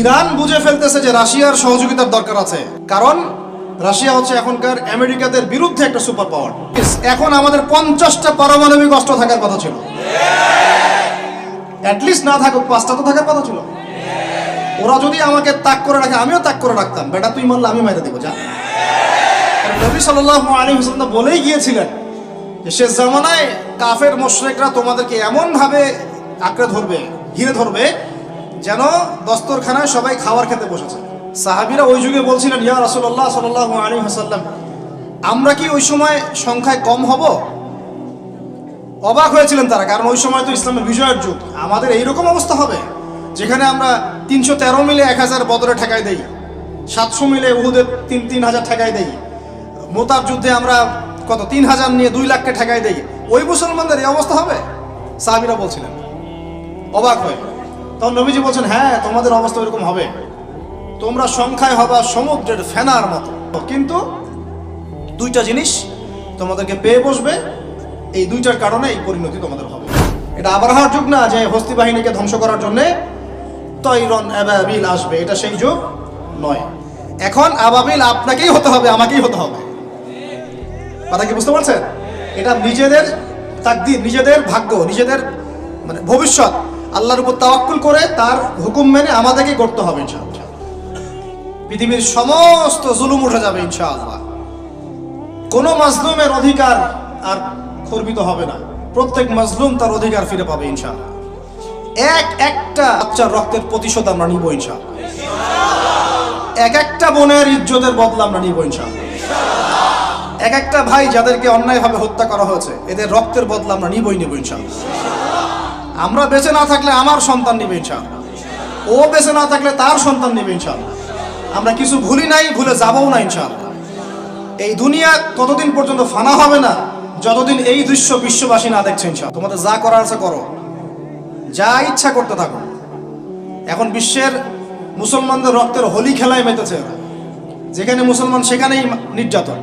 Iran বুঝে ফেলতেছে যে রাশিয়ার সহযোগিতার দরকার আছে। কারণ রাশিয়া হচ্ছে এখনকার আমেরিকাদের বিরুদ্ধে একটা সুপার পাওয়ার। এখন আমাদের পঞ্চাশটা পারমাণবিক অস্ত্র থাকার কথা ছিল। অ্যাটলিস্ট না থাকুক, পাঁচটা তো থাকার কথা ছিল। ওরা যদি আমাকে তাক করে রাখে, আমিও তাক করে রাখতাম। বেটা, তুই মারলে আমি মাইরে দেবো, যা। নবী আলাইহি ওয়াসাল্লাম তো বলেই গিয়েছিলেন শেষ জামানায় কাফের মোশরেকরা তোমাদেরকে এমন ভাবে আঁকড়ে ধরবে, ঘিরে ধরবে যেন দস্তরখানায় সবাই খাবার খেতে বসেছে। সাহাবীরা ওই যুগে বলছিলেন, ইয়া রাসূলুল্লাহ সাল্লাল্লাহু আলাইহি ওয়াসাল্লাম, আমরা কি ওই সময় সংখ্যায় কম হব? অবাক হয়েছিলেন তারা, কারণ ওই সময় তো ইসলামের বিজয়ের যুগ। আমাদের এইরকম অবস্থা হবে, যেখানে আমরা তিনশো তেরো মিলে এক হাজার বদরে ঠেকাই দেই, সাতশো মিলে উহুদের তিন তিন হাজার ঠেকাই দেই, মোতার যুদ্ধে আমরা কত, তিন হাজার নিয়ে দুই লাখকে ঠেকাই দেই। ওই মুসলমানদের এই অবস্থা হবে? সাহাবিরা বলছিলেন। অবাক হয়ে তখন নবীজি বলছেন হ্যাঁ তোমাদের অবস্থা এরকম হবে। তোমরা সংখ্যায় হবা সমুদ্রের ফেনার মতো। কিন্তু দুইটা জিনিস তোমাদেরকে পেয়ে বসবে, এই দুইটার কারণে এই পরিণতি তোমাদের হবে। এটা আবরাহার যুগ না যে হস্তি বাহিনীকে ধ্বংস করার জন্য তৈরন আবাবিল আসবে। এটা সেই যুগ নয়। এখন আবাবিল আপনাকেই হতে হবে, আমাকেই হতে হবে। কথা কি বুঝতে পারছেন? এটা নিজেদের তাকদির, নিজেদের ভাগ্য, নিজেদের মানে ভবিষ্যৎ। আল্লাহর উপর তাওয়াক্কুল করে তার হুকুম মেনে আমাদেরকে করতে হবে ইনশাআল্লাহ। পৃথিবীর সমস্ত জুলুম উঠে যাবে ইনশাআল্লাহ। কোনো মাজলুমের অধিকার আর খর্বিত হবে না। প্রত্যেক মাজলুম তার অধিকার ফিরে পাবে ইনশাআল্লাহ। এক একটা বাচ্চার রক্তের প্রতিশোধ আমরা নিব ইনশাআল্লাহ। এক একটা বোনের ইজ্জতের বদলা আমরা নিব ইনশাআল্লাহ। এক একটা ভাই যাদেরকে অন্যায়ভাবে হত্যা করা হয়েছে, এদের রক্তের বদলা আমরা নিবই নিব ইনশাআল্লাহ। আমরা বেঁচে না থাকলে আমার সন্তান নিবে ইনশাআল্লাহ। ও বেঁচে না থাকলে তার সন্তান নিবে ইনশাআল্লাহ। আমরা কিছু ভুলি নাই, ভুলে যাবও না ইনশাআল্লাহ। এই দুনিয়া ততদিন পর্যন্ত ফানা হবে না, যতদিন এই দৃশ্য বিশ্ববাসী না দেখছে ইনশাআল্লাহ। তোমাদের যা করার আছে করো। যা ইচ্ছা করতে থাকো। এখন বিশ্বের মুসলমানদের রক্তের হোলি খেলায় মেতেছে যেখানে মুসলমান সেখানেই নির্যাতন।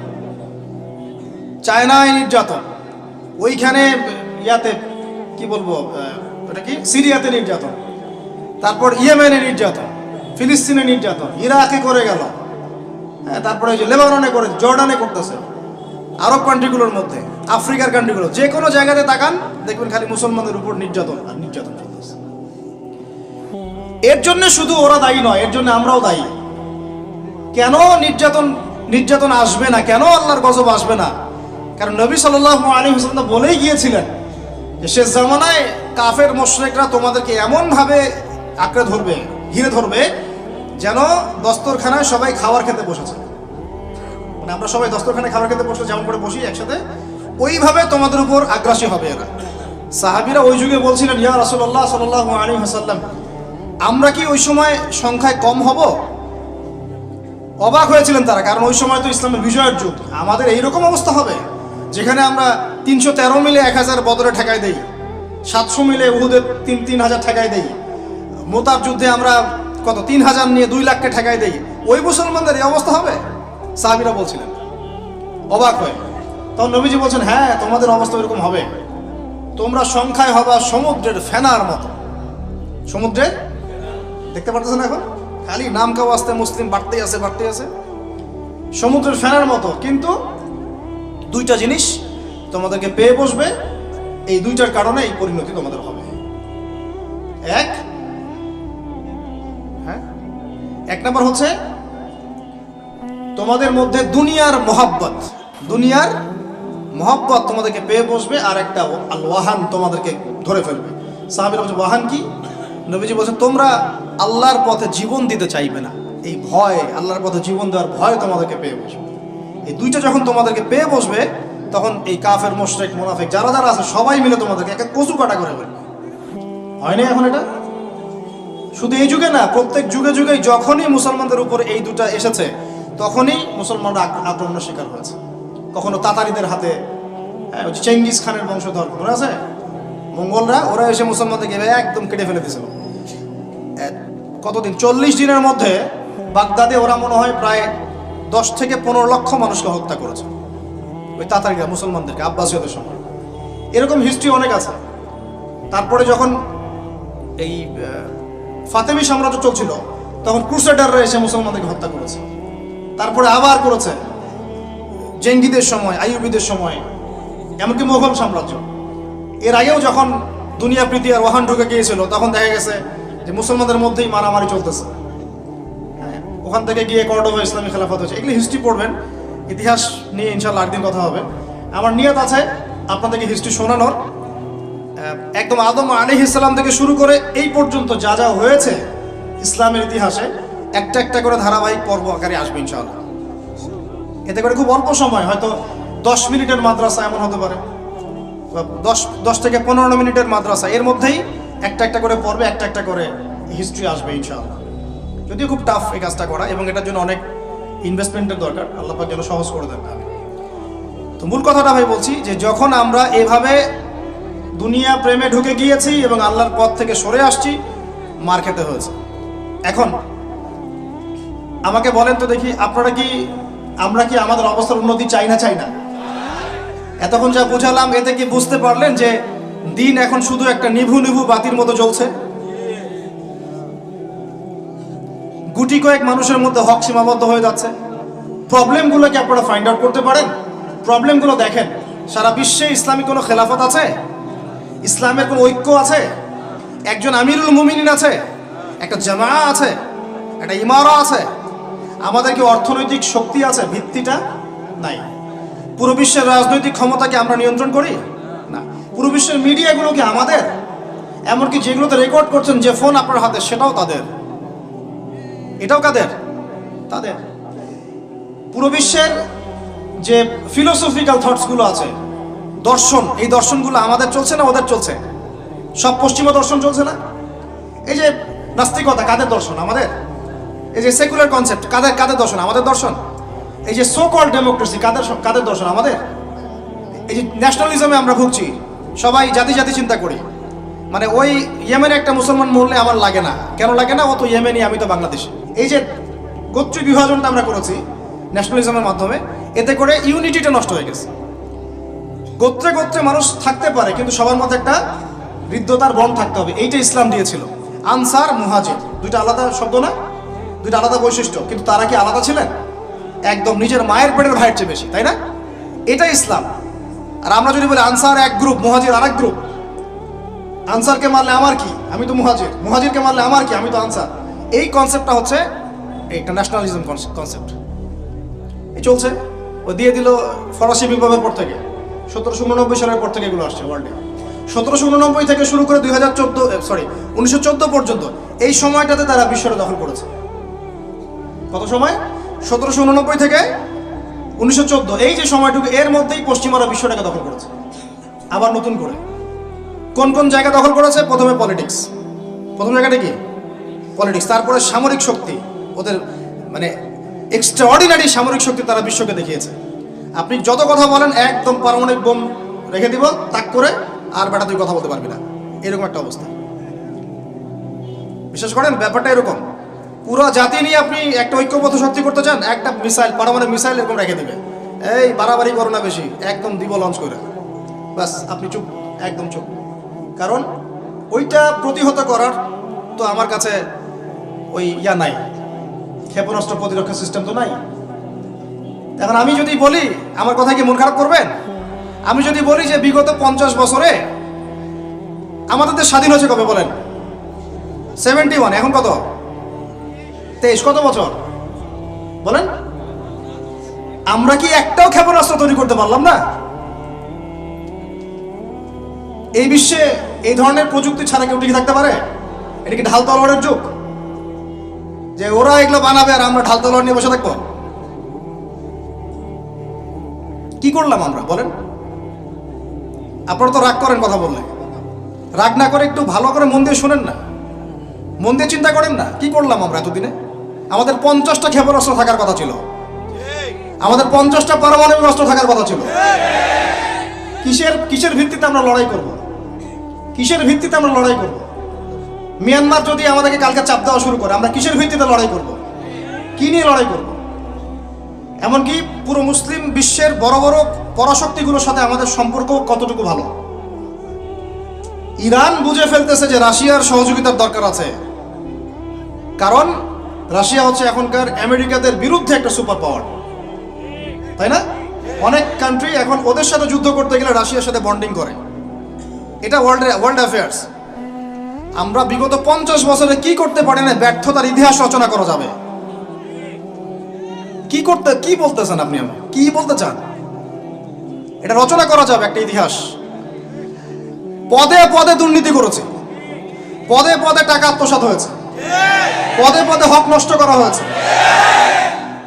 চায়নায় নির্যাতন। ওইখানে ইয়াতে, কি বলব ওটা কি? সিরিয়াতে নির্যাতন। তারপর ইয়েমেনে নির্যাতন, ফিলিস্তিনে নির্যাতন, ইরাকে করে গেল। হ্যাঁ তারপরে ওই যে লেবাননে করে, জর্ডানে করতেছে। আরব কান্ট্রিগুলোর মধ্যে, আফ্রিকার কান্ট্রিগুলো যে কোনো জায়গাতে তাকান, দেখবেন খালি মুসলমানদের উপর নির্যাতন আর নির্যাতন চলতেছে। এর জন্য শুধু ওরা দায়ী নয়, এর জন্য আমরাও দায়ী। কেন নির্যাতন নির্যাতন আসবে না? কেন আল্লাহর গজব আসবে না? কারণ নবী আলাইহি ওয়াসাল্লাম তো বলেই গিয়েছিলেন শেষ জামানায় কাফের মোশরেকরা তোমাদেরকে এমন ভাবে আঁকড়ে ধরবে, ঘিরে ধরবে, যেন দস্তরখানায় সবাই খাবার খেতে বসেছে। মানে আমরা সবাই দস্তরখানায় খাবার খেতে বসে যেমন করে বসি একসাথে, ওইভাবে তোমাদের উপর আগ্রাসী হবে এরা। সাহাবিরা ওই যুগে বলছিলেন, ইয়া রাসূলুল্লাহ সাল্লাল্লাহু আলাইহি ওয়াসাল্লাম, আমরা কি ওই সময় সংখ্যায় কম হব? অবাক হয়েছিলেন তারা, কারণ ওই সময় তো ইসলামের বিজয়ের যুগ। আমাদের এইরকম অবস্থা হবে? যেখানে আমরা তিনশো তেরো মিলে এক হাজার বদরে ঠেকাই দেই, সাতশো মিলে উহুদের তিন তিন হাজার ঠেকাই দেই। মোতার যুদ্ধে আমরা কত, তিন হাজার নিয়ে দুই লাখকে ঠেকাই দেই। ওই মুসলমানদের এই অবস্থা হবে? সাহাবিরা বলছিলেন। অবাক হয়ে। তখন নবীজি বলছেন হ্যাঁ তোমাদের অবস্থা এরকম হবে। তোমরা সংখ্যায় হবা সমুদ্রের ফেনার মতো। সমুদ্রে? দেখতে পারতেছ না এখন? খালি নাম কাও আসতে মুসলিম বাড়তেই আছে বাড়তেই আছে। সমুদ্রের ফেনার মতো, কিন্তু দুইটা জিনিস তোমাদেরকে পেয়ে বসবে। এই দুইটার কারণে এই পরিণতি তোমাদের হবে। এক হ্যাঁ? এক নম্বর হচ্ছে তোমাদের মধ্যে দুনিয়ার মোহাব্বত দুনিয়ার মোহাব্বত তোমাদেরকে পেয়ে বসবে আর একটা আল ওয়াহান তোমাদেরকে ধরে ফেলবে। সাহাবিরা বলছে, ওয়াহান কি? নবীজি বলছে, তোমরা আল্লাহর পথে জীবন দিতে চাইবে না। এই ভয়, আল্লাহর পথে জীবন দেওয়ার ভয় তোমাদেরকে পেয়ে বসবে। এই দুইটা যখন তোমাদেরকে পেয়ে বসবে তখন এই কাফের মোশরেক মোনাফেক যারা যারা আছে সবাই মিলে তোমাদেরকে একটা কচু কাটা করে ফেলবে হয়নি এখন এটা? শুধু এই যুগে না প্রত্যেক যুগে যুগে যখনই মুসলমানদের উপর এই দুটা এসেছে তখনই মুসলমানরা আক্রমণের শিকার হয়েছে। কখনো তাতারিদের হাতে হ্যাঁ, চেঙ্গিস খানের বংশধর মনে আছে? মঙ্গলরা ওরা এসে মুসলমানদেরকে একদম কেটে ফেলে দিয়েছিল। কতদিন? চল্লিশ দিনের মধ্যে বাগদাদে ওরা মনে হয় প্রায় দশ থেকে পনেরো লক্ষ মানুষকে হত্যা করেছে। ওই তাতারিরা, মুসলমানদেরকে, আব্বাসীয়দের সময় এরকম হিস্ট্রি অনেক আছে। তারপরে যখন এই ফাতেমি সাম্রাজ্য চলছিল, তখন ক্রুসেডাররা এসে মুসলমানদেরকে হত্যা করেছে। তারপরে আবার করেছে। জেঙ্গিদের সময়, আইয়ুবিদের সময়, এমনকি মোগল সাম্রাজ্য। এর আগেও যখন দুনিয়া প্রীতি আর ওয়াহান ঢুকে গিয়েছিল, তখন দেখা গেছে যে মুসলমানদের মধ্যেই মারামারি চলতেছে। ওখান থেকে গিয়ে কর্ডোভা ইসলামী খেলাফত হয়েছে। এগুলি হিস্ট্রি পড়বেন, ইতিহাস নিয়ে ইনশাল্লাহ একদিন কথা হবে। আমার নিয়ত আছে আপনাদেরকে হিস্ট্রি শোনানোর। একদম আদম আলী ইসলাম থেকে শুরু করে এই পর্যন্ত যা যা হয়েছে ইসলামের ইতিহাসে, একটা একটা করে ধারাবাহিক পর্ব আকারে আসবে ইনশাআল্লাহ। এতে করে খুব অল্প সময়, হয়তো দশ মিনিটের মাদ্রাসা এমন হতে পারে। দশ দশ থেকে পনেরো মিনিটের মাদ্রাসা, এর মধ্যেই একটা একটা করে পর্বে একটা একটা করে হিস্ট্রি আসবে ইনশাআল্লাহ। যদিও খুব টাফ এই কাজটা করা এবং এটার জন্য অনেক ইনভেস্টমেন্টের দরকার। আল্লাহ পাক যেন সহজ করে দেন। তো মূল কথাটা ভাই বলছি যে, যখন আমরা এভাবে দুনিয়া প্রেমে ঢুকে গিয়েছি এবং আল্লাহর পথ থেকে সরে আসছি, মার খেতে হয়েছে। এখন, আমাকে বলেন তো দেখি, আপনারা কি, আমরা কি আমাদের অবস্থার উন্নতি চাই না চাই না? এতক্ষণ যা বুঝালাম, এতে কি বুঝতে পারলেন যে দিন এখন শুধু একটা নিভু নিভু বাতির মতো জ্বলছে? গুটি কয়েক মানুষের মধ্যে হক সীমাবদ্ধ হয়ে যাচ্ছে। প্রবলেমগুলো কি আপনারা ফাইন্ড আউট করতে পারেন? প্রবলেমগুলো দেখেন, সারা বিশ্বে ইসলামী কোনো খেলাফত আছে? ইসলামের কোনো ঐক্য আছে? একজন আমিরুল মুমিনিন আছে, একটা জামা আছে, একটা ইমারা আছে। আমাদের কি অর্থনৈতিক শক্তি আছে? ভিত্তিটা নাই। পুরো বিশ্বের রাজনৈতিক ক্ষমতাকে আমরা নিয়ন্ত্রণ করি? না। পুরো বিশ্বের মিডিয়াগুলো কি আমাদের? এমনকি যেগুলোতে রেকর্ড করছেন যে ফোন আপনার হাতে, সেটাও তাদের। এটাও কাদের? তাদের। পুরো বিশ্বের যে ফিলোসফিক্যাল থটসগুলো আছে, দর্শন, এই দর্শনগুলো আমাদের চলছে না ওদের চলছে? সব পশ্চিমা দর্শন চলছে না? এই যে নাস্তিকতা, কাদের দর্শন? আমাদের? এই যে সেকুলার কনসেপ্ট কাদের কাদের দর্শন? আমাদের দর্শন? এই যে সো কল ডেমোক্রেসি কাদের কাদের দর্শন? আমাদের? এই যে ন্যাশনালিজমে আমরা ভুগছি, সবাই জাতি জাতি চিন্তা করি। মানে ওই ইয়েমেনে একটা মুসলমান মরলে আমার লাগে না। কেন লাগে না? ও তো ইয়েমেনি আমি তো বাংলাদেশি। এই যে গোত্রী বিভাজনটা আমরা করেছি ন্যাশনালিজমের মাধ্যমে, এতে করে ইউনিটিটা নষ্ট হয়ে গেছে। গোত্রে গোত্রে মানুষ থাকতে পারে, কিন্তু সবার মধ্যে একটা হৃদ্যতার বন থাকতে হবে, এইটা ইসলাম দিয়েছিল। আনসার, মুহাজির, দুইটা আলাদা শব্দ না? দুইটা আলাদা বৈশিষ্ট্য, কিন্তু তারা কি আলাদা ছিলেন? একদম নিজের মায়ের পেটের ভাইয়ের চেয়ে বেশি, তাই না? এটা ইসলাম। আর আমরা যদি বলি আনসার এক গ্রুপ মুহাজির আর এক গ্রুপ আনসারকে মারলে আমার কি? আমি তো মুহাজির। মুহাজিরকে মারলে আমার কি? আমি তো আনসার। এই কনসেপ্টটা হচ্ছে একটা ন্যাশনালিজম কনসেপ্ট এই চলছে। ও দিয়ে দিল ফরাসি বিপ্লবের পর থেকে। সতেরোশো উননব্বই সালের পর থেকে এগুলো আসছে ওয়ার্ল্ডে সতেরোশো উননব্বই থেকে শুরু করে দুই হাজার চোদ্দ সরি উনিশশো চোদ্দ পর্যন্ত এই সময়টাতে তারা বিশ্বটা দখল করেছে। কত সময়? সতেরোশো উননব্বই থেকে উনিশশো চোদ্দ। এই যে সময়টুকু, এর মধ্যেই পশ্চিমারা বিশ্বটাকে দখল করেছে। আবার নতুন করে। কোন কোন জায়গা দখল করেছে? প্রথমে পলিটিক্স প্রথম জায়গাটা কি? পলিটিক্স তারপরে সামরিক শক্তি, ওদের মানে এক্সট্রাঅর্ডিনারি সামরিক শক্তি তারা বিশ্বকে দেখিয়েছে। আপনি যত কথা বলেন, একদম পারমাণবিক বোম রেখে দিব, তাক করে, আর বেটা তুই কথা বলতে পারবি না। এরকম একটা অবস্থা। বিশ্বাস করেন, ব্যাপারটা এরকম। পুরো জাতি নিয়ে আপনি একটা ঐক্যবদ্ধ শক্তি করতে চান, একটা মিসাইল, পারমাণবিক মিসাইল এরকম রেখে দিবে। এই, বাড়াবাড়ি করো না বেশি, একদম দিব লঞ্চ করে। বাস আপনি চুপ, একদম চুপ। কারণ, ওইটা প্রতিহত করার তো আমার কাছে ওই ইয়া নাই। ক্ষেপণাস্ত্র প্রতিরক্ষা সিস্টেম তো নাই। এখন আমি যদি বলি, আমার কথা কি মন খারাপ করবেন? আমি যদি বলি যে বিগত পঞ্চাশ বছরে আমাদের দেশ স্বাধীন হয়েছে কবে বলেন? সেভেন্টি ওয়ান এখন কত? তেইশ, কত বছর? বলেন। আমরা কি একটাও ক্ষেপণাস্ত্র তৈরি করতে পারলাম না? এই বিশ্বে এই ধরনের প্রযুক্তি ছাড়া কেউ টিকে থাকতে পারে? এটা কি ঢাল তলোয়ারের যুগ? যে ওরা এগুলো বানাবে আর আমরা ঢাল তলোয়ার নিয়ে বসে থাকব? কি করলাম আমরা? বলেন। আপনারা তো রাগ করেন কথা বললে। রাগ না করে একটু ভালো করে মন দিয়ে শোনেন না। মন দিয়ে চিন্তা করেন না। কি করলাম আমরা এতদিনে? আমাদের পঞ্চাশটা ক্ষেপণাস্ত্র থাকার কথা ছিল। আমাদের পঞ্চাশটা পারমাণবিক অস্ত্র থাকার কথা ছিল। কিসের কিসের ভিত্তিতে আমরা লড়াই করব? কিসের ভিত্তিতে আমরা লড়াই করব? মিয়ানমার যদি আমাদেরকে কালকে চাপ দেওয়া শুরু করে, আমরা কিসের ভিত্তিতে লড়াই করব? কি নিয়ে লড়াই করব? এমনকি পুরো মুসলিম বিশ্বের বড় বড় পরাশক্তিগুলোর সাথে আমাদের সম্পর্ক কতটুকু ভালো? ইরান বুঝে ফেলতেছে যে রাশিয়ার সহযোগিতার দরকার আছে। কারণ রাশিয়া হচ্ছে এখনকার আমেরিকাদের বিরুদ্ধে একটা সুপার পাওয়ার। তাই না? অনেক কান্ট্রি এখন ওদের সাথে যুদ্ধ করতে গেলে রাশিয়ার সাথে বন্ডিং করে। এটা ওয়ার্ল্ড ওয়ার্ল্ড অ্যাফেয়ার্স আমরা বিগত পঞ্চাশ বছরে কি করতে পারি না ব্যর্থতার ইতিহাস রচনা করা যাবে? কি করতে, কি বলতেছেন আপনি আমি কি বলতে চান? এটা রচনা করা যাবে একটা ইতিহাস। পদে পদে দুর্নীতি করেছে। পদে পদে টাকা আত্মসাৎ হয়েছে। পদে পদে হক নষ্ট করা হয়েছে।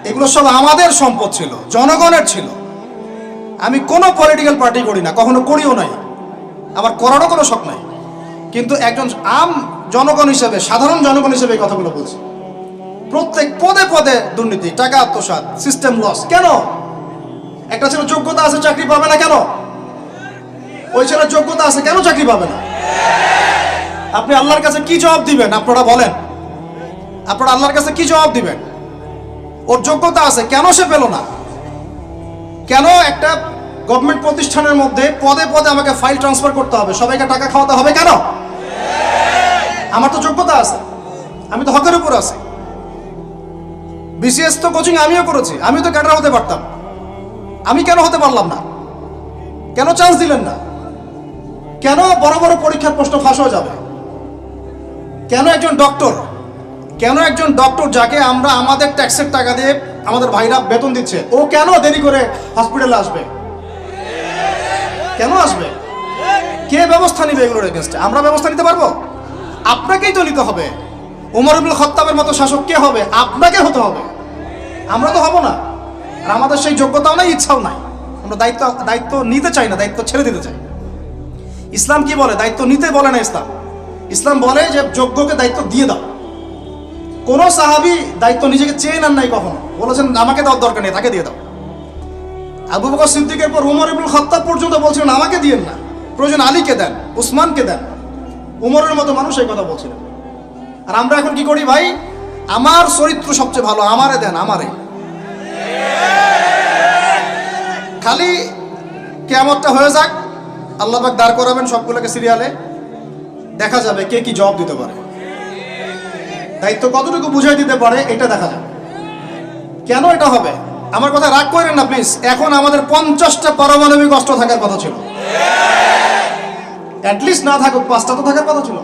এগুলো সব আমাদের সম্পদ ছিল, জনগণের ছিল। আমি কোনো পলিটিক্যাল পার্টি করি না, কখনো করিও নাই। আমার করারও কোনো শখ নাই। কিন্তু একজন আম জনগণ হিসেবে, সাধারণ জনগণ হিসেবে এই কথাগুলো বলছি। প্রত্যেক পদে পদে দুর্নীতি, টাকা আত্মসাৎ সিস্টেম লস কেন? একটা ছেলে যোগ্যতা আছে, চাকরি পাবে না কেন? ওই ছেলের যোগ্যতা আছে, কেন চাকরি পাবে না? আপনি আল্লাহর কাছে কি জবাব দিবেন? আপনারা বলেন। আপনারা আল্লাহর কাছে কি জবাব দিবেন? ওর যোগ্যতা আছে, কেন সে পেল না? কেন একটা গভর্নমেন্ট প্রতিষ্ঠানের মধ্যে পদে পদে আমাকে ফাইল ট্রান্সফার করতে হবে? সবাইকে টাকা খাওয়াতে হবে কেন? আমার তো যোগ্যতা আছে। আমি তো হকের উপর আছি। বিসিএস তো কোচিং আমিও করেছি। আমিও তো ক্যাডার হতে পারতাম। আমি কেন হতে পারলাম না? কেন চান্স দিলেন না? কেন বড় বড় পরীক্ষার প্রশ্ন ফাঁস হয়ে যাবে? কেন একজন ডক্টর কেন একজন ডক্টর যাকে আমরা আমাদের ট্যাক্সের টাকা দিয়ে আমাদের ভাইরা বেতন দিচ্ছে? ও কেন দেরি করে হসপিটালে আসবে? কেন আসবে? কে ব্যবস্থা নিবে এগুলোর এগেনস্টে আমরা ব্যবস্থা নিতে পারব? আপনাকেই তো নিতে হবে। উমর ইবুল খত্তাবের মতো শাসক কে হবে? আপনাকে হতে হবে। আমরা তো হব না। আর আমাদের সেই যোগ্যতাও নাই, ইচ্ছাও নাই। আমরা দায়িত্ব দায়িত্ব নিতে চাই না, দায়িত্ব ছেড়ে দিতে চাই। ইসলাম কি বলে? দায়িত্ব নিতে বলে না ইসলাম। ইসলাম বলে যে যোগ্যকে দায়িত্ব দিয়ে দাও। কোন সাহাবি দায়িত্ব নিজেকে চেয়ে নেন নাই কখনো। বলেছেন, আমাকে দেওয়ার দরকার নেই, তাকে দিয়ে দাও। আবু বকর সিদ্দিকের পর উমর ইবুল খত্তাব পর্যন্ত বলছিলেন, আমাকে দিয়েন না। প্রয়োজন আলীকে দেন, উসমানকে দেন। উমরের মতো মানুষ এই কথা বলছিলেন। আর আমরা এখন কি করি ভাই? আমার চরিত্র সবচেয়ে ভালো, আমারে দেন, আমারে। খালি কেমতটা হয়ে যাক, আল্লাহ পাক দাঁড় করাবেন সবগুলোকে সিরিয়ালে। দেখা যাবে কে কি জবাব দিতে পারে। দায়িত্ব কতটুকু বুঝাই দিতে পারে, এটা দেখা যাবে। কেন এটা হবে? আমার কথা রাগ করেন না প্লিজ এখন আমাদের পঞ্চাশটা পারমাণবিক অস্ত্র থাকার কথা ছিল। অ্যাটলিস্ট না থাকুক, পাঁচটা তো থাকার কথা ছিল।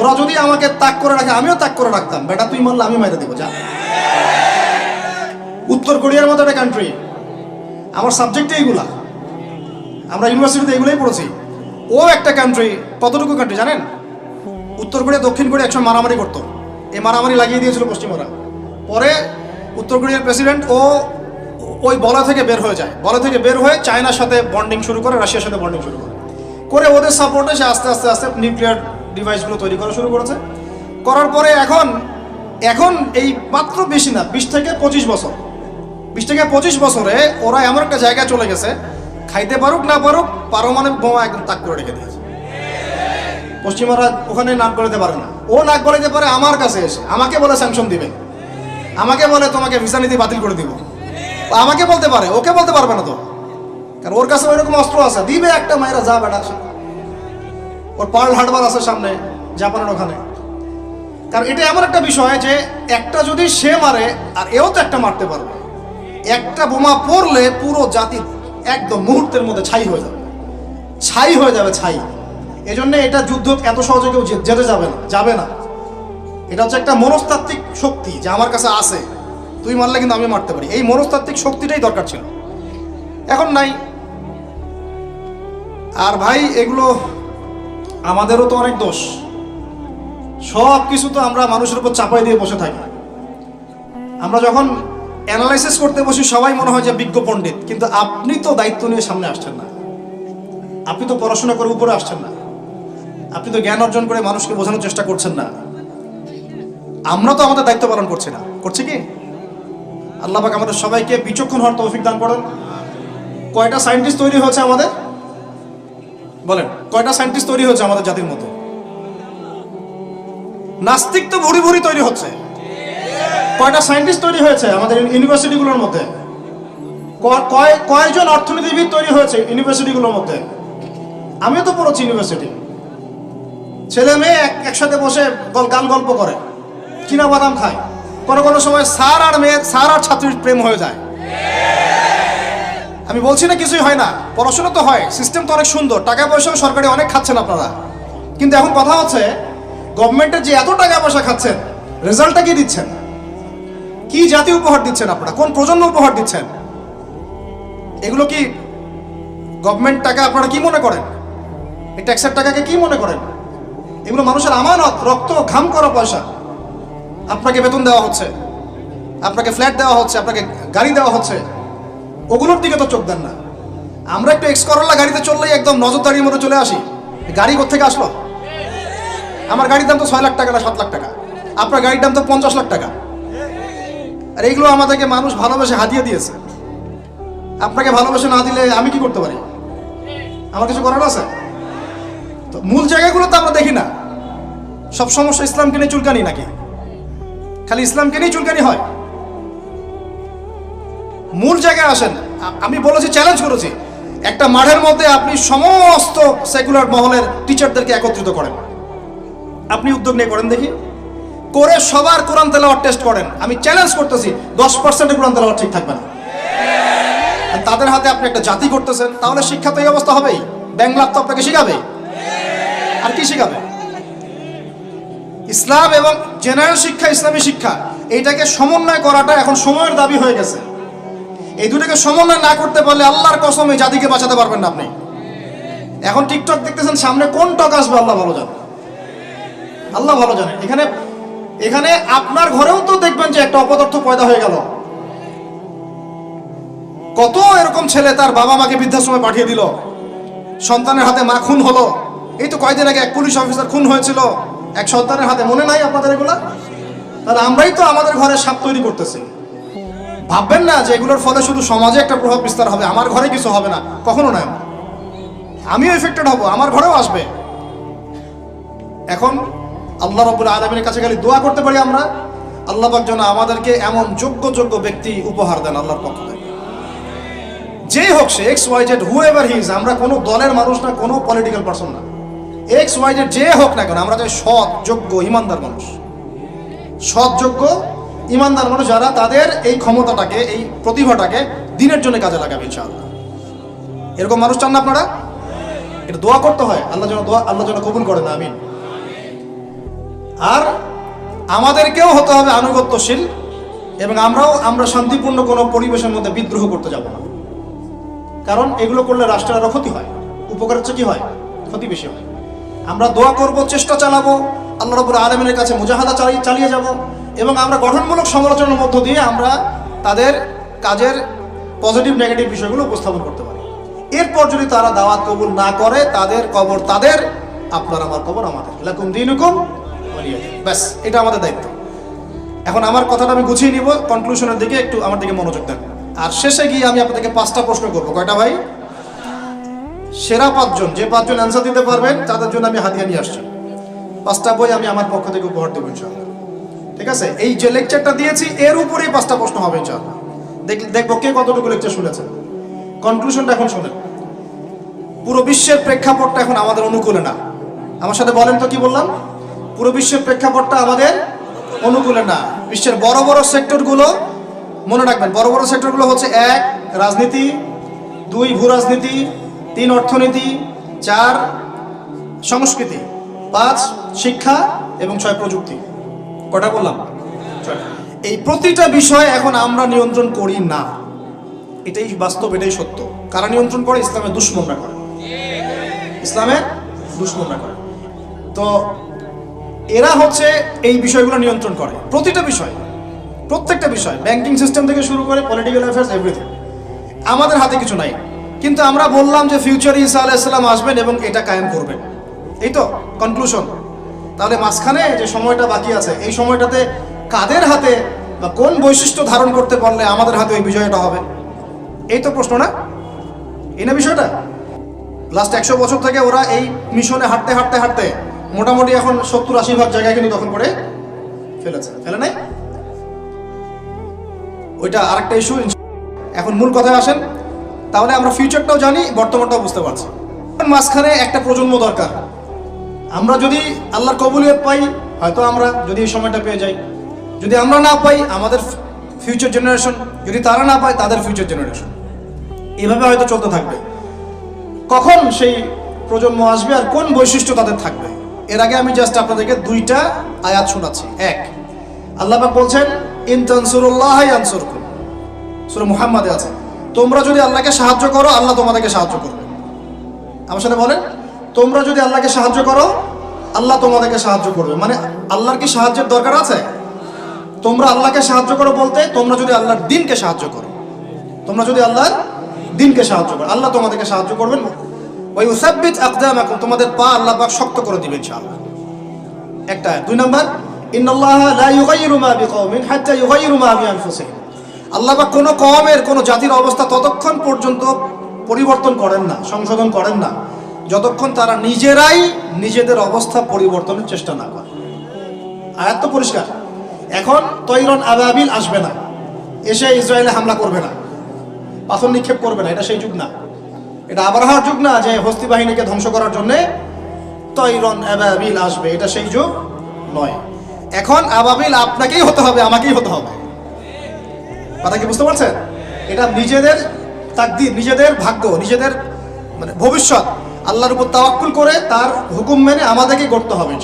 ওরা যদি আমাকে তাক করে রাখে, আমিও তাক করে রাখতাম। বেটা, তুই মারলে আমি মাইরে দেবো, যা। উত্তর কোরিয়ার মতো একটা কান্ট্রি আমার সাবজেক্টে এইগুলা। আমরা ইউনিভার্সিটিতে এগুলোই পড়েছি। ও একটা কান্ট্রি কতটুকু কান্ট্রি জানেন? উত্তর কোরিয়া, দক্ষিণ কোরিয়া একসময় মারামারি করতো। এই মারামারি লাগিয়ে দিয়েছিল পশ্চিমরা। পরে উত্তর কোরিয়ার প্রেসিডেন্ট ও ওই বলা থেকে বের হয়ে যায়। বলা থেকে বের হয়ে চায়নার সাথে বন্ডিং শুরু করে, রাশিয়ার সাথে বন্ডিং শুরু করে। করে ওদের সাপোর্টে সে আস্তে আস্তে আস্তে নিউক্লিয়ার ডিভাইসগুলো তৈরি করা শুরু করেছে। করার পরে এখন এখন এই মাত্র বেশি না, বিশ থেকে পঁচিশ বছর। বিশ থেকে পঁচিশ বছরে ওরা এমন একটা জায়গায় চলে গেছে, খাইতে পারুক না পারুক, পারমাণবিক বোমা একদম তাক করে রেখে দিয়েছে। পশ্চিমারা ওখানে নাক গলাতে পারে না। ও নাক গলাতে পারে আমার কাছে এসে, আমাকে বলে স্যাংশন দিবে। আমাকে বলে তোমাকে ভিসা নীতি বাতিল করে দিব। আমাকে বলতে পারে, ওকে বলতে পারবে না তো। কারণ ওর কাছে ওইরকম অস্ত্র আছে। দিবে একটা মায়েরা যা বেটা ওর পার্ল হার্ডবার আছে সামনে, জাপানের ওখানে। কারণ এটা এমন একটা বিষয় যে একটা যদি সে মারে, আর এও তো একটা মারতে পারবে। একটা বোমা পড়লে পুরো জাতি একদম মুহূর্তের মধ্যে ছাই হয়ে যাবে। ছাই হয়ে যাবে, ছাই। এজন্য এটা যুদ্ধ এত সহজে কেউ যেতে যাবে না যাবে না। এটা হচ্ছে একটা মনস্তাত্ত্বিক শক্তি যে আমার কাছে আছে। তুই মারলে কিন্তু আমি মারতে পারি। এই মনস্তাত্ত্বিক শক্তিটাই দরকার ছিল। এখন নাই। আর ভাই, এগুলো আমাদেরও তো অনেক দোষ। সব কিছু তো আমরা মানুষের উপর চাপাই দিয়ে বসে থাকি। আমরা যখন অ্যানালাইসিস করতে বসি, সবাই মনে হয় যে বিজ্ঞ পণ্ডিত, কিন্তু আপনি তো দায়িত্ব নিয়ে সামনে আসছেন না। আপনি তো পড়াশোনা করে উপরে আসছেন না। আপনি তো জ্ঞান অর্জন করে মানুষকে বোঝানোর চেষ্টা করছেন না। আমরা তো আমাদের দায়িত্ব পালন করছি না। করছি কি? আল্লাহ আমাদের সবাইকে বিচক্ষণ হওয়ার তৌফিক দান করেন। কয়টা সায়েন্টিস্ট তৈরি হয়েছে আমাদের? বলেন, কয়টা সায়েন্টিস্ট তৈরি হয়েছে আমাদের জাতির মতো? নাস্তিক তো ভুরি ভুরি তৈরি হচ্ছে। কয়টা সায়েন্টিস্ট তৈরি হয়েছে আমাদের ইউনিভার্সিটিগুলোর মধ্যে? কয় কয়জন অর্থনীতিবিদ তৈরি হয়েছে ইউনিভার্সিটিগুলোর মধ্যে? আমিও তো পড়েছি ইউনিভার্সিটি ছেলে মেয়ে এক- একসাথে বসে গল- গল্প করে। চীনা বাদাম খায়। কোনো কোনো সময় স্যার আর মেয়ে, স্যার আর ছাত্রীর প্রেম হয়ে যায়। আমি বলছি না কিছুই হয় না। পড়াশোনা তো হয় সিস্টেম তো অনেক সুন্দর, টাকা পয়সাও সরকারি অনেক খাচ্ছেন আপনারা। কিন্তু এখন কথা হচ্ছে গভর্নমেন্টের যে এত টাকা পয়সা খাচ্ছেন রেজাল্টটা কি দিচ্ছেন? কি জাতীয় উপহার দিচ্ছেন আপনারা? কোন প্রজন্ম উপহার দিচ্ছেন? এগুলো কি গভর্নমেন্ট টাকা আপনারা কি মনে করেন? এই ট্যাক্সের টাকাকে কি মনে করেন? এগুলো মানুষের আমানত, রক্ত, ঘাম করা পয়সা। আপনাকে বেতন দেওয়া হচ্ছে, আপনাকে ফ্ল্যাট দেওয়া হচ্ছে, আপনাকে গাড়ি দেওয়া হচ্ছে। ওগুলোর দিকে তো চোখ দেন না। আমরা একটু এক্স করলা গাড়িতে চললেই একদম নজরদারির মতো চলে আসি। গাড়ি কোথেকে আসলো? আমার গাড়ির দাম তো ছয় লাখ টাকা না সাত লাখ টাকা। আপনার গাড়ির দাম তো পঞ্চাশ লাখ টাকা। আর এইগুলো আমাদেরকে মানুষ ভালোবেসে হাতিয়ে দিয়েছে। আপনাকে ভালোবেসে না দিলে আমি কি করতে পারি? আমার কিছু করার আছে? তো মূল জায়গাগুলো তো আমরা দেখি না। সব সমস্যা ইসলামকে নিয়ে চুলকানি নাকি? খালি ইসলামকে নিয়ে চুলকানি হয়? মূল জায়গায় আসেন। আমি বলেছি চ্যালেঞ্জ করেছি। একটা মাঠের মধ্যে আপনি সমস্ত সেকুলার মহলের টিচারদেরকে একত্রিত করেন। আপনি উদ্যোগ নিয়ে করেন দেখি। করে সবার কোরআন তেলাওয়ার টেস্ট করেন। আমি চ্যালেঞ্জ করতেছি, দশ পার্সেন্টের কোরআন তেলাওয়ার ঠিক থাকবে না। তাদের হাতে আপনি একটা জাতি করতেছেন, তাহলে শিক্ষা তো এই অবস্থা হবেই। ব্যাংলাপ তো আপনাকে শিখাবে। আর কি শিখাবে? ইসলাম এবং জেনারেল শিক্ষা, ইসলামী শিক্ষা, এইটাকে সমন্বয় করাটা এখন সময়ের দাবি হয়ে গেছে। এই দুটাকে সমন্বয় না করতে পারলে আল্লাহর কসম এই জাতিকে বাঁচাতে পারবেন না আপনি। এখন টিকটক দেখতেছেন, সামনে কোন টক আসবে আল্লাহ ভালো জানে। আল্লাহ ভালো জানে। এখানে এখানে আপনার ঘরেও তো দেখবেন যে একটা অপদার্থ পয়দা হয়ে গেল। কত এরকম ছেলে তার বাবা মাকে বৃদ্ধাশ্রমে পাঠিয়ে দিল। সন্তানের হাতে মা খুন হলো। এই তো কয়দিন আগে এক পুলিশ অফিসার খুন হয়েছিল। এক সন্তানের হাতে মনে নাই আপনাদের এগুলা? তাহলে আমরাই তো আমাদের ঘরে সাপ তৈরি করতেছি। ভাববেন না যে এগুলোর ফলে শুধু সমাজে একটা প্রভাব বিস্তার হবে, আমার ঘরে কিছু হবে না। কখনো নয়। আমিও এফেক্টেড হব, আমার ঘরেও আসবে। এখন আল্লাহ রবুল আলমের কাছে খালি দোয়া করতে পারি আমরা। আল্লাহ পাক যেন আমাদেরকে এমন যোগ্য যোগ্য ব্যক্তি উপহার দেন আল্লাহর পক্ষ থেকে। যেই হোক সে X Y Z whoever is আমরা কোনো দলের মানুষ না, কোনো পলিটিক্যাল পার্সন না। এক্স ওয়াই জেড যে হোক না কেন, আমরা চাই সৎ, যোগ্য, ইমানদার মানুষ। সৎ, যোগ্য ইমানদার মানুষ যারা, তাদের এই ক্ষমতাটাকে, এই প্রতিভাটাকে দিনের জন্য কাজে লাগাবে ইনশাআল্লাহ। এরকম মানুষ চান না আপনারা? এটা দোয়া করতে হয়, আল্লাহ যেন দোয়া, আল্লাহ যেন কবুল করে না আমিন। আর আমাদেরকেও হতে হবে আনুগত্যশীল এবং আমরাও, আমরা শান্তিপূর্ণ কোনো পরিবেশের মধ্যে বিদ্রোহ করতে যাব না। কারণ এগুলো করলে রাষ্ট্রের আরও ক্ষতি হয়, উপকার হচ্ছে কি হয়? ক্ষতি বেশি হয়। আমরা দোয়া করব, চেষ্টা চালাবো, আল্লাহ রবুল আলমিনের কাছে মুজাহাদা চালিয়ে চালিয়ে যাব। এবং আমরা গঠনমূলক সমালোচনার মধ্য দিয়ে আমরা তাদের কাজের পজিটিভ নেগেটিভ বিষয়গুলো উপস্থাপন করতে পারি। এরপর যদি তারা দাওয়াত কবুল না করে, তাদের কবর তাদের, আপনার আমার কবর আমাদের। লাকুম দিন। ব্যাস, এটা আমাদের দায়িত্ব। এখন আমার কথাটা আমি গুছিয়ে নিব কনক্লুশনের দিকে একটু আমার দিকে মনোযোগ দেন। আর শেষে গিয়ে আমি আপনাদেরকে পাঁচটা প্রশ্ন করব। কয়টা ভাই? সেরা পাঁচজন, যে পাঁচজন অ্যান্সার দিতে পারবেন, তাদের জন্য আমি হাতিয়া নিয়ে আসছি। পাঁচটা বই আমি আমার পক্ষ থেকে উপহার দেবো ইনশাআল্লাহ। ঠিক আছে? এই যে লেকচারটা দিয়েছি, এর উপরেই পাঁচটা প্রশ্ন হবে দেখ- দেখব কে কতটুকু লেকচার শুনেছেন কনক্লুশনটা এখন শোনেন। পুরো বিশ্বের প্রেক্ষাপটটা এখন আমাদের অনুকূলে না। আমার সাথে বলেন তো কি বললাম? পুরো বিশ্বের প্রেক্ষাপটটা আমাদের অনুকূলে না। বিশ্বের বড় বড় সেক্টরগুলো মনে রাখবেন, বড় বড় সেক্টরগুলো হচ্ছে এক, রাজনীতি, দুই, ভূ রাজনীতি, তিন, অর্থনীতি, চার, সংস্কৃতি, পাঁচ, শিক্ষা এবং ছয়, প্রযুক্তি। কটা বললাম? এই প্রতিটা বিষয় এখন আমরা নিয়ন্ত্রণ করি না। এটাই বাস্তব, এটাই সত্য। কারা নিয়ন্ত্রণ করে? ইসলামের দুশ্মনরা করে। ইসলামের দুশ্মনরা করে। তো এরা হচ্ছে এই বিষয়গুলো নিয়ন্ত্রণ করে। প্রতিটা বিষয়, প্রত্যেকটা বিষয় ব্যাংকিং সিস্টেম থেকে শুরু করে পলিটিক্যাল অ্যাফেয়ার্স এভরিথিং আমাদের হাতে কিছু নাই। কিন্তু আমরা বললাম যে ফিউচারে ঈসা আলাইসাল্লাম আসবেন এবং এটা কায়েম করবেন। এই তো কনক্লুশন তাহলে মাঝখানে যে সময়টা বাকি আছে, এই সময়টাতে কাদের হাতে বা কোন বৈশিষ্ট্য ধারণ করতে পারলে আমাদের হাতে ওই বিজয়টা হবে? এই তো প্রশ্ন না? এই না বিষয়টা? লাস্ট একশো বছর থেকে ওরা এই মিশনে হাঁটতে হাঁটতে হাঁটতে মোটামুটি এখন সত্তর আশি ভাগ জায়গায় কিন্তু দখল করে ফেলেছে। ফেলে নাই? ওইটা আরেকটা ইস্যু এখন মূল কথায় আসেন, তাহলে আমরা ফিউচারটাও জানি, বর্তমানটাও বুঝতে পারছি। মাঝখানে একটা প্রজন্ম দরকার। আমরা যদি আল্লাহর কবুলিয়ত পাই, হয়তো আমরা যদি এই সময়টা পেয়ে যাই। যদি আমরা না পাই, আমাদের ফিউচার জেনারেশন যদি তারা না পায়, তাদের ফিউচার জেনারেশন এভাবে হয়তো চলতে থাকবে। কখন সেই প্রজন্ম আসবে আর কোন বৈশিষ্ট্য তাদের থাকবে? এর আগে আমি জাস্ট আপনাদেরকে দুইটা আয়াত শোনাচ্ছি। এক, আল্লাহ বলছেন, ইন তানসুরুল্লাহ ইয়ানসুরকুম। সূরা মুহাম্মাদে আছে। তোমরা যদি আল্লাহকে সাহায্য করো, আল্লাহ তোমাদেরকে সাহায্য করবে। আমার সাথে বলেন। তোমরা যদি আল্লাহকে সাহায্য করো, আল্লাহ তোমাদেরকে সাহায্য করবে। মানে আল্লাহর কি সাহায্যের দরকার আছে? তোমরা আল্লাহকে সাহায্য করো বলতে, তোমরা যদি আল্লাহর দিনকে সাহায্য করো। তোমরা যদি আল্লাহর দিনকে সাহায্য করো, আল্লাহ তোমাদেরকে সাহায্য করবেন। ওই উসাব্বিত আকদামাকুম, তোমাদের পা আল্লাহ পাক শক্ত করে দিবেন ইনশাআল্লাহ। একটা দুই নাম্বার, ইন্নাল্লাহ লা ইউগাইয়িরু মা বিকওমিন হাত্তা ইউগাইয়িরু মা বিআনফুসিহিম। আল্লাহ পাক কোনো কওমের, কোনো জাতির অবস্থা ততক্ষণ পর্যন্ত পরিবর্তন করেন না, সংশোধন করেন না। যতক্ষণ তারা নিজেরাই নিজেদের অবস্থা পরিবর্তনের চেষ্টা না করে। আয়াত তো পরিষ্কার। এখন তৈরন আবাবিল আসবে না। এসে ইসরায়েলে হামলা করবে না। পাথর নিক্ষেপ করবে না। এটা সেই যুগ না। এটা আবরাহার যুগ না যে হস্তি বাহিনীকে ধ্বংস করার জন্যে তৈরন আবাবিল আসবে। এটা সেই যুগ নয়। এখন আবাবিল আপনাকেই হতে হবে, আমাকেই হতে হবে। কথা কি বুঝতে পারছেন? এটা নিজেদের তাকদির, নিজেদের ভাগ্য, নিজেদের মানে ভবিষ্যৎ। আল্লাহর উপর তাওয়াক্কুল করে তার হুকুম মেনে আমাদেরকে করতে হবে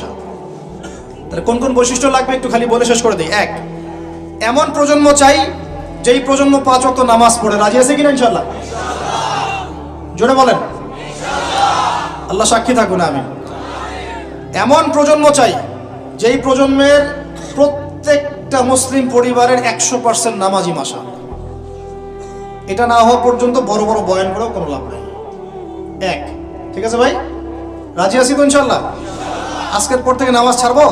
তাহলে কোন কোন বৈশিষ্ট্য লাগবে একটু খালি বলে শেষ করে দিই। এক, এমন প্রজন্ম চাই যেই প্রজন্ম পাঁচ অক্ত নামাজ পড়ে। রাজি আছে কিনা ইনশাল্লাহ জোরে বলেন। আল্লাহ সাক্ষী থাকুন আমি এমন প্রজন্ম চাই যেই প্রজন্মের প্রত্যেকটা মুসলিম পরিবারের একশো পার্সেন্ট নামাজি মাসা এটা না হওয়া পর্যন্ত বড় বড় বয়ান করেও কোনো লাভ নাই। এক ঠিক আছে ভাই? রাজি আছি তো ইনশাল্লাহ আজকের পর থেকে নামাজ ছাড়বো?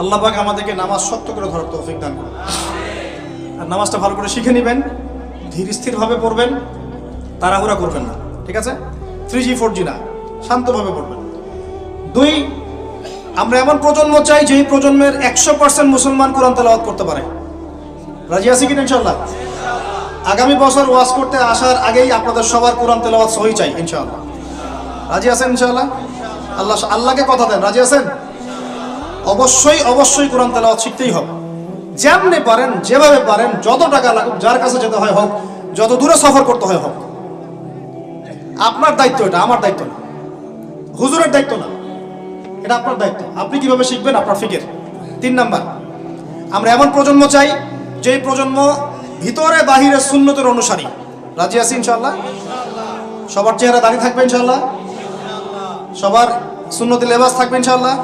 আল্লাহ পাক আমাদেরকে নামাজ সত্য করে ধরার তৌফিক দান করুন। আর নামাজটা ভালো করে শিখে নেবেন, ধীর স্থিরভাবে পড়বেন, তাড়াহুড়া করবেন না, ঠিক আছে? থ্রি জি ফোর জি না, শান্তভাবে পড়বেন। দুই, আমরা এমন প্রজন্ম চাই যেই প্রজন্মের একশো পার্সেন্ট মুসলমান কোরআন তেলাওয়াত করতে পারে। রাজি আছি কিনা ইনশাল্লাহ আগামী বছর ওয়াজ করতে আসার আগেই আপনাদের সবার কোরআন তেলাওয়াত সহি চাই ইনশাআল্লাহ। রাজি আছেন ইনশাআল্লাহ? আল্লাহ আল্লাহকে কথা দেন, রাজি আছেন? অবশ্যই অবশ্যই কোরআন তেলাওয়াত শিখতেই হবে। যেমনি পারেন, যেভাবে পারেন, যত টাকা লাগুক যার কাছে যেতে হয় হোক, যত দূরে সফর করতে হয় হোক। আপনার দায়িত্ব এটা, আমার দায়িত্ব না। হুজুরের দায়িত্ব না। এটা আপনার দায়িত্ব। আপনি কীভাবে শিখবেন? আপনার ফিকের। তিন নাম্বার, আমরা এমন প্রজন্ম চাই, যেই প্রজন্ম ভিতরে বাহিরে শূন্যতের অনুসারী। রাজি আছি ইনশাল্লাহ সবার চেহারা দাঁড়িয়ে থাকবে ইনশাল্লাহ সবার সুন্নতি লেবাস থাকবে ইনশাল্লাহ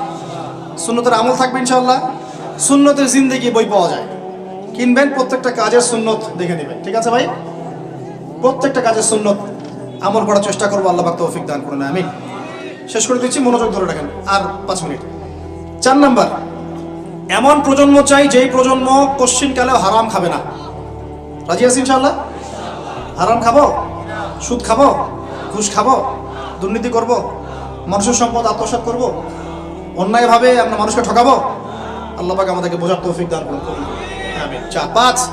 সুন্নতের আমল থাকবে ইনশাল্লাহ সুন্নতের জিন্দেগি বই পাওয়া যায়। কিনবেন, প্রত্যেকটা কাজের সুন্নত দেখে নেবেন, ঠিক আছে ভাই? প্রত্যেকটা কাজের সুন্নত আমল করার চেষ্টা করব, আল্লাহ পাক তৌফিক দান করুন আমি শেষ করে দিচ্ছি, মনোযোগ ধরে রাখেন, আর পাঁচ মিনিট। চার নাম্বার, এমন প্রজন্ম চাই যেই প্রজন্ম কশ্চিনকালেও হারাম খাবে না। রাজি আছি ইনশাল্লাহ হারাম খাব? সুদ খাব? ঘুষ খাব? দুর্নীতি করব? মানুষের সম্পদ আত্মসাৎ করব? অন্যায়ভাবে আমরা মানুষকে ঠকাবো? আল্লাহ পাক আমাদেরকে বোঝার তৌফিক দান করুন। চার, পাঁচ,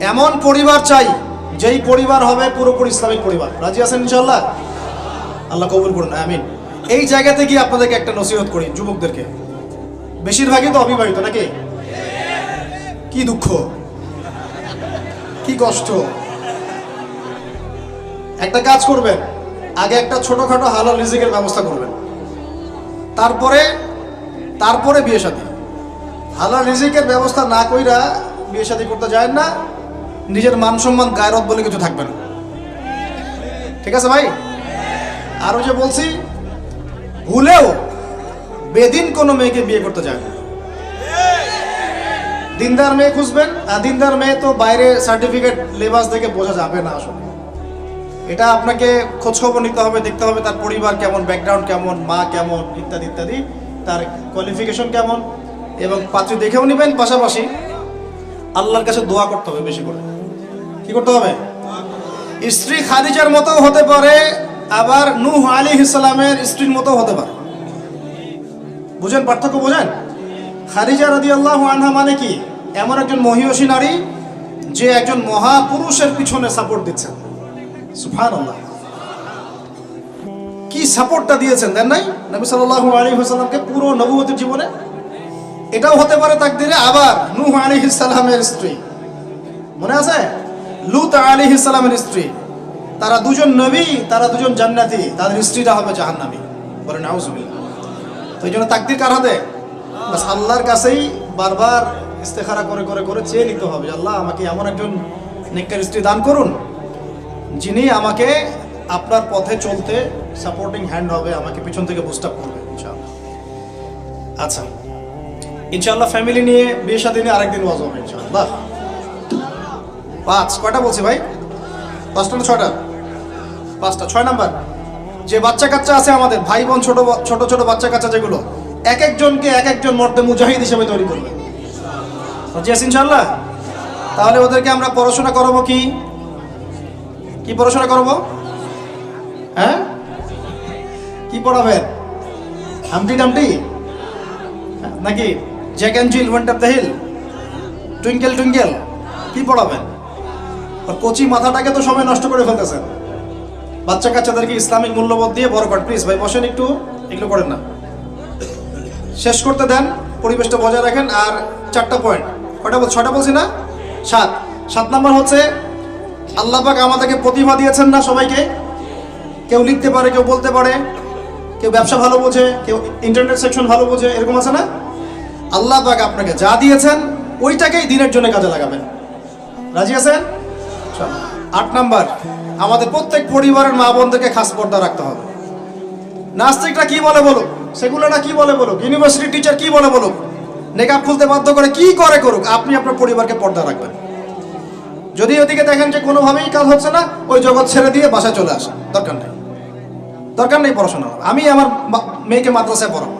এমন পরিবার চাই, যেই পরিবার হবে পুরোপুরি ইসলামিক পরিবার। রাজি আছেন ইনশাল্লাহ আল্লাহ কবুল করুন, আমিন। এই জায়গাতে গিয়ে আপনাদেরকে একটা নসিহত করি যুবকদেরকে। বেশিরভাগই তো অবিবাহিত নাকি? কি দুঃখ। কি কষ্ট। একটা কাজ করবেন আগে একটা ছোটখাটো হালাল রিজিকের ব্যবস্থা করবেন। তারপরে তারপরে বিয়ে শাদী। হালাল রিজিকের ব্যবস্থা না কইরা বিয়ে শাদী করতে যায় না, নিজের মান সম্মান গায়রত বলে কিছু থাকবে না। ঠিক আছে ভাই? আর ওই যে বলছি, ভুলেও বেদিন কোনো মেয়েকে বিয়ে করতে যায় না। দিনদার মেয়ে খুঁজবেন, আর দিনদার মেয়ে তো বাইরে সার্টিফিকেট, লেবাস দেখে বোঝা যাবে না আসলে। এটা আপনাকে খোঁজখবর নিতে হবে, দেখতে হবে তার পরিবার কেমন ব্যাকগ্রাউন্ড কেমন, মা কেমন, ইত্যাদি ইত্যাদি, তার কোয়ালিফিকেশন কেমন এবং পাত্রী দেখেও নেবেন পাশাপাশি আল্লাহর কাছে দোয়া করতে হবে বেশি করে। কি করতে হবে? স্ত্রী খাদিজার মতো হতে পারে, আবার নূহ আলী ইসলামের স্ত্রীর মতো হতে পারে। বুঝেন পার্থক্য বোঝেন? খাদিজা রাদি আল্লাহ আনহা মানে কি? এমন একজন মহিষী নারী, যে একজন মহাপুরুষের পিছনে সাপোর্ট দিচ্ছেন। সুফান আল্লাহ কি সাপোর্টটা দিয়েছেন, দেন নাই? নবী সাল্লাল্লাহু আলাইহি ওয়াসাল্লামকে পুরো নবুয়তের জীবনে? এটাও হতে পারে তাকদিরে আবার নূহ আলাইহিস সালামের স্ত্রী। মনে আছে? লুত আলাইহিস সালামের স্ত্রী। তারা দুজন নবী, তারা দুজন জান্নাতি। তাদের স্ত্রীরা হবে জাহান্নামী। বলে নাউজুবিল্লাহ। তো এই জন্য তাকদির কার হাতে? বাস আল্লাহর কাছেই বারবার ইস্তেখারা করে করে করে চেয়ে নিতে হবে। আল্লাহ আমাকে এমন একজন নেককার স্ত্রী দান করুন। যিনি আমাকে আপনার পথে চলতে সাপোর্টিং হ্যান্ড হবে, আমাকে পিছন থেকে বুস্ট আপ করবে আচ্ছা ইনশাআল্লাহ ফ্যামিলি নিয়ে বিয়ে সাথে নিয়ে আরেকদিন ওয়াজ হবে, ইনশাআল্লাহ। পাঁচ, কয়টা বলছি ভাই? পাঁচটা না ছয়টা? পাঁচটা, ছয় নাম্বার। যে বাচ্চা কাচ্চা আছে আমাদের, ভাই বোন, ছোট ছোট ছোট বাচ্চা কাচ্চা যেগুলো, এক একজনকে এক একজন মর্দে মুজাহিদ হিসেবে তৈরি করবে। ইনশাআল্লাহ? তাহলে ওদেরকে আমরা পড়াশোনা করাবো কি? কি পড়াশোনা করাবো? হ্যাঁ? কি পড়াবেন হামটি টামটি? নাকি Jack and Jill went up the hill? Twinkle twinkle? কি পড়াবেন? কচি মাথাটাকে তো সময় নষ্ট করে ফেলতেছেন। বাচ্চা কাচ্চাদেরকে ইসলামিক মূল্যবোধ দিয়ে বড় করেন প্লিজ ভাই, বসেন একটু, এগুলো করেন না। শেষ করতে দেন, পরিবেশটা বজায় রাখেন, আর চারটা পয়েন্ট কয়টা বল ছয়টা বলছি না? সাত। সাত নাম্বার হচ্ছে আল্লাহ পাক আমাদেরকে প্রতিভা দিয়েছেন না সবাইকে? কেউ লিখতে পারে, কেউ বলতে পারে, কেউ ব্যবসা ভালো বোঝে, কেউ ইন্টারনেট সেকশন ভালো বোঝে, এরকম আছে না? আল্লাহ পাক আপনাকে যা দিয়েছেন, ওইটাকেই দিনের জন্য কাজে লাগাবেন। রাজি আছেন? আট নাম্বার, আমাদের প্রত্যেক পরিবারের মা বোনদেরকে খাস পর্দা রাখতে হবে। নাস্তিকরা কি বলে বলুক? সেগুলোরা কি বলে বলুক? ইউনিভার্সিটি টিচার কি বলে বলুক? নেকাব খুলতে বাধ্য করে কি করে করুক? আপনি আপনার পরিবারকে পর্দা রাখবেন। যদি ওদিকে দেখেন যে কোনোভাবেই কাজ হচ্ছে না, ওই জগৎ ছেড়ে দিয়ে বাসায় চলে আসেন দরকার নেই। দরকার নেই পড়াশোনা আমি আমার মেয়েকে মাদ্রাসায় পড়াবো।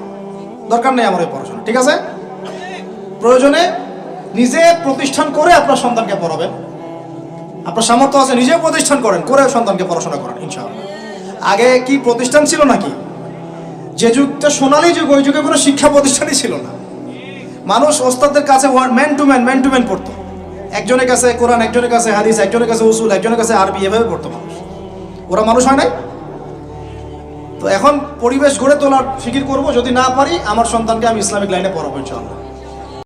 দরকার নেই আমার ওই পড়াশোনা। ঠিক আছে? প্রয়োজনে নিজে প্রতিষ্ঠান করে আপনার সন্তানকে পড়াবেন। আপনার সামর্থ্য আছে নিজে প্রতিষ্ঠান করেন, করে সন্তানকে পড়াশোনা করেন, ইনশাআল্লাহ। আগে কি প্রতিষ্ঠান ছিল নাকি? যে যুগটা সোনালি যুগ, ওই যুগে কোনো শিক্ষা প্রতিষ্ঠানই ছিল না। মানুষ ওস্তাদের কাছে man to man man to man পড়তো। একজনের কাছে কোরআন, একজনের কাছে হাদিস, একজনের কাছে উসুল, একজনের কাছে আরবি, এভাবে পড়তো মানুষ। ওরা মানুষ হয় নাই? তো এখন পরিবেশ গড়ে তোলার ফিকির করব, যদি না পারি, আমার সন্তানকে আমি ইসলামিক লাইনে পড়াবো, ইনশাআল্লাহ।